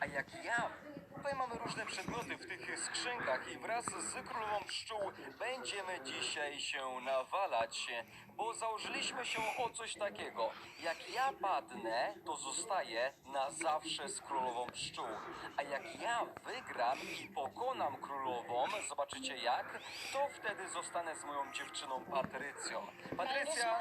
A jak ja Tutaj mamy różne przedmioty w tych skrzynkach i wraz z królową pszczół będziemy dzisiaj się nawalać, bo założyliśmy się o coś takiego. Jak ja padnę, to zostaję na zawsze z królową pszczół. A jak ja wygram i pokonam królową, zobaczycie jak, to wtedy zostanę z moją dziewczyną Patrycją. Patrycja,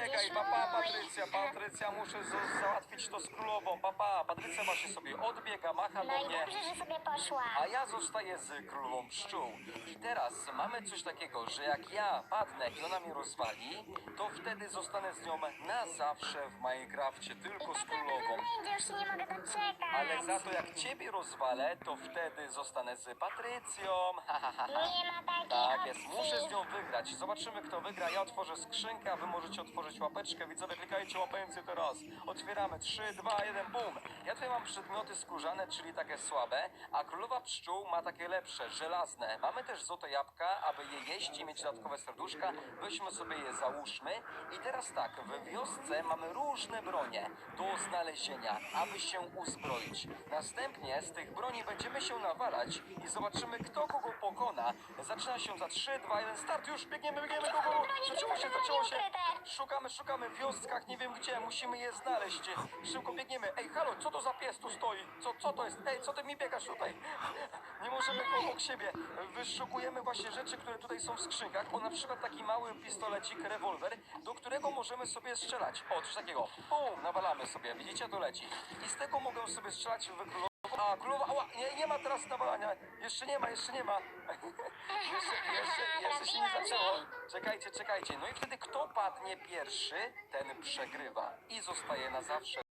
Będziesz papa. Patrycja, Patrycja, muszę z- załatwić to z królową, papa. Patrycja właśnie sobie odbiega, macha No do i mnie. dobrze, że sobie poszła. A ja zostaję z królową pszczół. I teraz mamy coś takiego, że jak ja padnę i ona mnie rozwali, to wtedy zostanę z nią na zawsze w Minecrafcie, I tylko z tak na królową. będzie, już się nie mogę doczekać. Ale za to jak ciebie rozwalę, to wtedy zostanę z Patrycją. Ha, ha, ha, ha. Nie ma takiej Tak opcji. jest, muszę z nią wygrać. Zobaczymy kto wygra. Ja otworzę skrzynkę, a wy możecie otworzyć łapeczkę. Widzowie, klikajcie łapeńcy teraz. Otwieramy. 3, 2, 1, bum. Ja tutaj mam przedmioty skórzane, czyli takie słabe, a królowa pszczół ma takie lepsze, żelazne. Mamy też złote jabłka, aby je jeść i mieć dodatkowe serduszka. Weźmy sobie je, załóżmy. I teraz tak, w wiosce mamy różne bronie do znalezienia, aby się uzbroić. Następnie z tych broni będziemy się nawalać i zobaczymy kto kogo pokona. Zaczyna się za 3, 2, 1, start już, biegniemy, biegniemy, go, go. Zaczęło się, zaczęło się. Szukamy, szukamy w wioskach, nie wiem gdzie, musimy je znaleźć. Szybko biegniemy. Ej, halo, co to za pies tu stoi? Co, co to jest? Ej, co ty mi biegasz tutaj? Nie możemy obok siebie. Wyszukujemy właśnie rzeczy, które tutaj są w skrzynkach. O, na przykład taki mały pistolecik, rewolwer, do którego możemy sobie strzelać. O, coś takiego. Bum, nawalamy sobie. Widzicie, to leci. I z tego mogę sobie strzelać w królową. A, królowa, ała, nie, nie ma teraz nawalania. Jeszcze nie ma, jeszcze nie ma. jeszcze, jeszcze, jeszcze się nie zaczęło. Czekajcie, czekajcie. No i wtedy kto padnie pierwszy, ten przegrywa. I zostaje na zawsze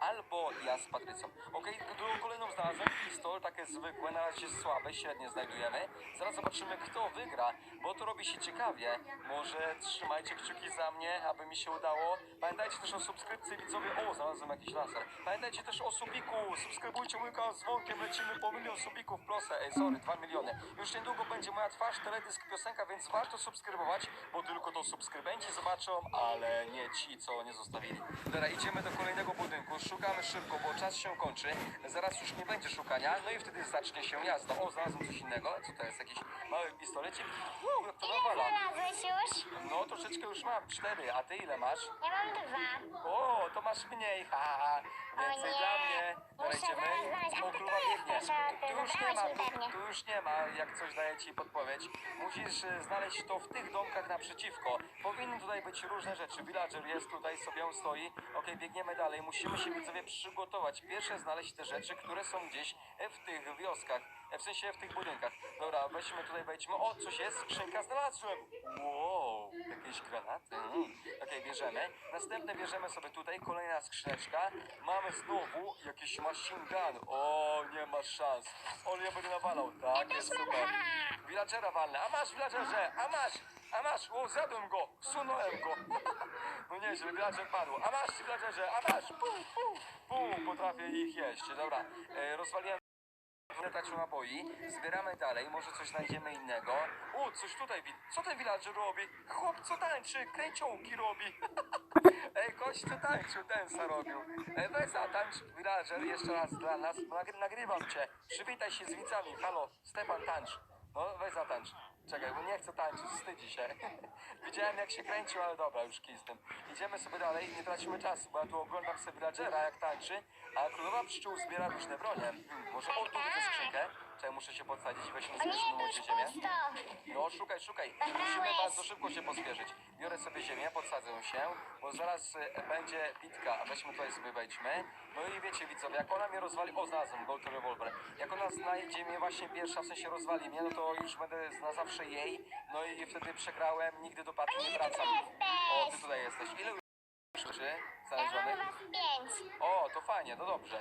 albo ja z Patrycją. Okej, drugą kolejną znalazłem pistol, takie zwykłe, na razie słabe, średnie znajdujemy. Zaraz zobaczymy, kto wygra, bo to robi się ciekawie. Może trzymajcie kciuki za mnie, aby mi się udało. Pamiętajcie też o subskrypcji, widzowie. O, znalazłem jakiś laser. Pamiętajcie też o subiku. Subskrybujcie mój kanał z dzwonkiem, lecimy po milion subików, proszę. Ej, sorry, dwa miliony. Już niedługo będzie moja twarz, teledysk, piosenka, więc warto subskrybować, bo tylko to subskrybenci zobaczą, ale nie ci, co nie zostawili. Dobra, idziemy do kolejnego budynku, szukamy szybko, bo czas się kończy. Zaraz już nie będzie szukania, no i wtedy zacznie się jazda. O, znalazłem coś innego. Co to jest? Jakiś mały pistolecik? Jak to nawala. znalazłeś już? No, troszeczkę już mam, cztery, a ty ile masz? Ja mam dwa. O, to masz mniej, ha, ha, ha. Więcej nie. dla mnie. Muszę zaraz znaleźć. A królowa to jest proszę? Ty Tu już nie ma, zabrałeś mi tu, pewnie. tu już nie ma, jak coś daję ci podpowiedź. Musisz e, znaleźć to w tych domkach naprzeciwko. Powinny tutaj być różne rzeczy. Villager jest tutaj, sobie on stoi. Okej, biegniemy dalej. Musimy się widzowie przygotować. Pierwsze znaleźć te rzeczy, które są gdzieś e, w tych wioskach. E, W sensie w tych budynkach. Dobra, weźmy tutaj, wejdźmy. O, coś jest, skrzynka znalazłem. Wow, jakieś granaty. Mm. Okej, bierzemy. Następne bierzemy sobie tutaj, kolejna skrzyneczka. Mamy znowu jakiś machine gun. O, nie ma szans. Ale ja będę nawalał. Tak, jest super. Villagera walnę. A masz, villagerze, a masz, a masz. O, zjadłem go, sunąłem go. No nieźle, villager padł. A masz, villagerze, a masz. Pum, pum, pum, potrafię ich jeść. Dobra, e, rozwaliłem Tracił naboi, zbieramy dalej, może coś znajdziemy innego. O, coś tutaj widzę. Co ten villager robi? Chłop co tańczy, kręciołki robi. Ej, gościu tańczył, tensa robił. Ej, weź zatańcz, villager, jeszcze raz dla nas. Nagry nagrywam cię. Przywitaj się z widzami. Halo, Stepan tańcz. No, weź zatańcz. Czekaj, bo nie chcę tańczyć, wstydzi się. Widziałem jak się kręcił, ale dobra, już kij. Idziemy sobie dalej, nie tracimy czasu, bo ja tu oglądam sobie villagera jak tańczy, a królowa pszczół zbiera różne bronie. Hmm, może o, tu widzę skrzynkę. Czekaj, muszę się podsadzić, weźmy O sobie nie, to już szybko ziemię. pusto. No, szukaj, szukaj. Zabrałeś. Musimy bardzo szybko się pospieszyć. Biorę sobie ziemię, podsadzę się, bo zaraz e, będzie bitka. Weźmy tutaj sobie wejdźmy. No i wiecie widzowie, jak ona mnie rozwali, o znalazłem Gold Revolver. Jak ona znajdzie mnie właśnie pierwsza, w sensie rozwali mnie, no to już będę na zawsze jej. No i wtedy przegrałem, nigdy do partii nie wracam. O, ty tutaj jesteś. Ile już rzeczy Ja mam was pięć. O, to fajnie, to dobrze.